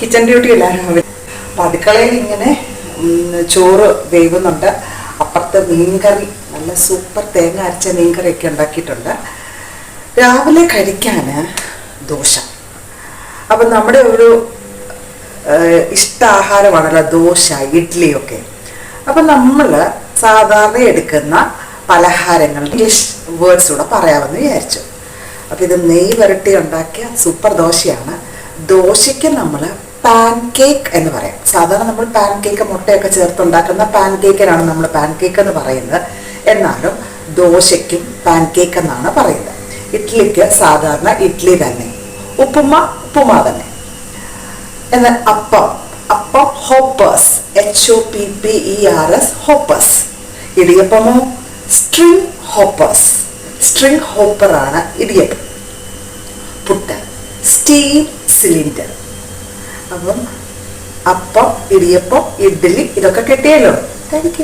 Kitchen duty എല്ലാവരും അപ്പം അടുക്കളയിൽ ഇങ്ങനെ ചോറ് വേവുന്നുണ്ട്. അപ്പുറത്ത് മീൻകറി നല്ല സൂപ്പർ തേങ്ങ അരച്ച മീൻകറിയൊക്കെ ഉണ്ടാക്കിയിട്ടുണ്ട്. രാവിലെ കഴിക്കാൻ ദോശ. അപ്പം നമ്മുടെ ഒരു ഇഷ്ടാഹാരമാണല്ലോ ദോശ ഇഡ്ഡലിയൊക്കെ അപ്പം നമ്മൾ സാധാരണ എടുക്കുന്ന പലഹാരങ്ങൾ ഇംഗ്ലീഷ് വേർഡ്സ് കൂടെ പറയാമെന്ന് വിചാരിച്ചു. അപ്പോൾ ഇത് നെയ് വരട്ടി ഉണ്ടാക്കിയ സൂപ്പർ ദോശയാണ്. ദോശയ്ക്ക് നമ്മൾ പാൻ കേക്ക് എന്ന് പറയാം. സാധാരണ നമ്മൾ പാൻ കേക്ക് മുട്ടയൊക്കെ ചേർത്തുണ്ടാക്കുന്ന പാൻ കേക്കിനാണ് നമ്മൾ പാൻ കേക്ക് എന്ന് പറയുന്നത്. എന്നാലും ദോശയ്ക്കും പാൻ കേക്ക് എന്നാണ് പറയുന്നത്. ഇഡ്ഡലിക്ക് സാധാരണ ഇഡ്ഡലി തന്നെ. ഉപ്പുമ ഉപ്പുമ തന്നെ. എന്നാൽ appam appam hoppers. H O P P E R S hoppers. ഇടിയപ്പമോ? String hoppers. String ഹോപ്പറാണ് ഇടിയപ്പം. പുട്ട്. Steam cylinder. അപ്പം അപ്പം ഇടിയപ്പം ഇഡ്ഡലി ഇതൊക്കെ കിട്ടിയല്ലോ. താങ്ക്